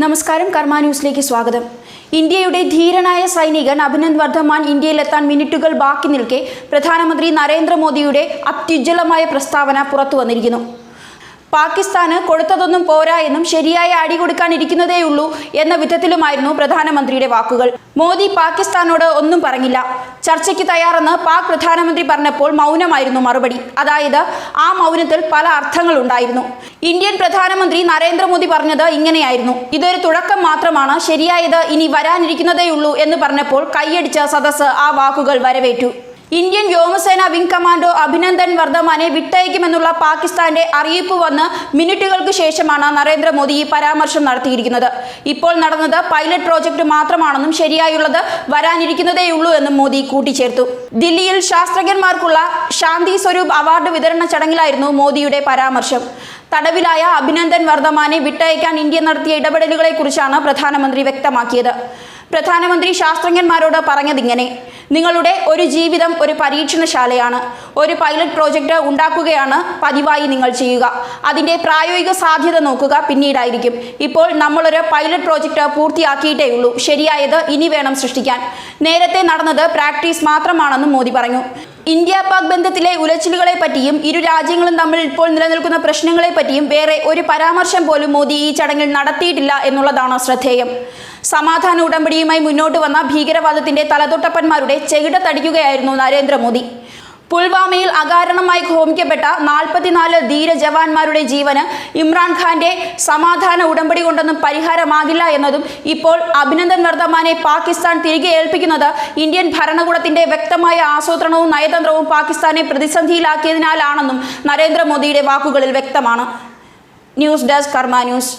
നമസ്കാരം കർമ്മ ന്യൂസിലേക്ക് സ്വാഗതം. ഇന്ത്യയുടെ ധീരനായ സൈനികൻ അഭിനന്ദ് വർദ്ധമാൻ ഇന്ത്യയിലെത്താൻ മിനിറ്റുകൾ ബാക്കി നിൽക്കെ പ്രധാനമന്ത്രി നരേന്ദ്രമോദിയുടെ അത്യുജ്വലമായ പ്രസ്താവന പുറത്തു വന്നിരിക്കുന്നു. പാകിസ്ഥാന് കൊടുത്തതൊന്നും പോരാ എന്നും ശരിയായ അടി കൊടുക്കാനിരിക്കുന്നതേയുള്ളൂ എന്ന വിധത്തിലുമായിരുന്നു പ്രധാനമന്ത്രിയുടെ വാക്കുകൾ. മോദി പാകിസ്ഥാനോട് ഒന്നും പറഞ്ഞില്ല. ചർച്ചയ്ക്ക് തയ്യാറെന്ന് പാക് പ്രധാനമന്ത്രി പറഞ്ഞപ്പോൾ മൗനമായിരുന്നു മറുപടി. അതായത് ആ മൗനത്തിൽ പല അർത്ഥങ്ങളുണ്ടായിരുന്നു. ഇന്ത്യൻ പ്രധാനമന്ത്രി നരേന്ദ്രമോദി പറഞ്ഞത് ഇങ്ങനെയായിരുന്നു. ഇതൊരു തുടക്കം മാത്രമാണ് ശരിയായത് ഇനി വരാനിരിക്കുന്നതേയുള്ളൂ എന്ന് പറഞ്ഞപ്പോൾ കൈയടിച്ച സദസ് ആ വാക്കുകൾ വരവേറ്റു. ഇന്ത്യൻ വ്യോമസേന വിംഗ് കമാൻഡോ അഭിനന്ദൻ വർദ്ധമാനെ വിട്ടയക്കുമെന്നുള്ള പാകിസ്ഥാന്റെ അറിയിപ്പ് വന്ന് മിനിറ്റുകൾക്ക് ശേഷമാണ് നരേന്ദ്രമോദി ഈ പരാമർശം നടത്തിയിരിക്കുന്നത്. ഇപ്പോൾ നടന്നത് പൈലറ്റ് പ്രോജക്ട് മാത്രമാണെന്നും ശരിയായുള്ളത് വരാനിരിക്കുന്നതേയുള്ളൂ എന്നും മോദി കൂട്ടിച്ചേർത്തു. ദില്ലിയിൽ ശാസ്ത്രജ്ഞന്മാർക്കുള്ള ശാന്തി സ്വരൂപ് അവാർഡ് വിതരണ ചടങ്ങിലായിരുന്നു മോദിയുടെ പരാമർശം. തടവിലായ അഭിനന്ദൻ വർദ്ധമാനെ വിട്ടയക്കാൻ ഇന്ത്യ നടത്തിയ ഇടപെടലുകളെക്കുറിച്ചാണ് പ്രധാനമന്ത്രി വ്യക്തമാക്കിയത്. പ്രധാനമന്ത്രി ശാസ്ത്രജ്ഞന്മാരോട് പറഞ്ഞതിങ്ങനെ നിങ്ങളുടെ ഒരു ജീവിതം ഒരു പരീക്ഷണശാലയാണ്. ഒരു പൈലറ്റ് പ്രോജക്റ്റ് ഉണ്ടാക്കുകയാണ് പതിവായി നിങ്ങൾ ചെയ്യുക. അതിന്റെ പ്രായോഗിക സാധ്യത നോക്കുക പിന്നീടായിരിക്കും. ഇപ്പോൾ നമ്മളൊരു പൈലറ്റ് പ്രോജക്റ്റ് പൂർത്തിയാക്കിയിട്ടേ ഉള്ളൂ. ശരിയായത് ഇനി വേണം സൃഷ്ടിക്കാൻ. നേരത്തെ നടന്നത് പ്രാക്ടീസ് മാത്രമാണെന്നും മോദി പറഞ്ഞു. ഇന്ത്യ പാക് ബന്ധത്തിലെ ഉലച്ചിലുകളെ പറ്റിയും ഇരു രാജ്യങ്ങളും തമ്മിൽ ഇപ്പോൾ നിലനിൽക്കുന്ന പ്രശ്നങ്ങളെ പറ്റിയും വേറെ ഒരു പരാമർശം പോലും മോദി ഈ ചടങ്ങിൽ നടത്തിയിട്ടില്ല എന്നുള്ളതാണ് ശ്രദ്ധേയം. സമാധാന ഉടമ്പടിയുമായി മുന്നോട്ട് വന്ന ഭീകരവാദത്തിന്റെ തലതൊട്ടപ്പന്മാരുടെ ചെകിട തടിക്കുകയായിരുന്നു നരേന്ദ്രമോദി. പുൽവാമയിൽ അകാരണമായി ഹോമിക്കപ്പെട്ട നാൽപ്പത്തിനാല് ധീര ജവാന്മാരുടെ ജീവന് ഇമ്രാൻഖാന്റെ സമാധാന ഉടമ്പടി കൊണ്ടൊന്നും പരിഹാരമാകില്ല എന്നതും ഇപ്പോൾ അഭിനന്ദൻ വർദ്ധമാനെ പാകിസ്ഥാൻ തിരികെ ഏൽപ്പിക്കുന്നത് ഇന്ത്യൻ ഭരണകൂടത്തിന്റെ വ്യക്തമായ ആസൂത്രണവും നയതന്ത്രവും പാകിസ്ഥാനെ പ്രതിസന്ധിയിലാക്കിയതിനാലാണെന്നും നരേന്ദ്രമോദിയുടെ വാക്കുകളിൽ വ്യക്തമാണ്. News desk Karma news.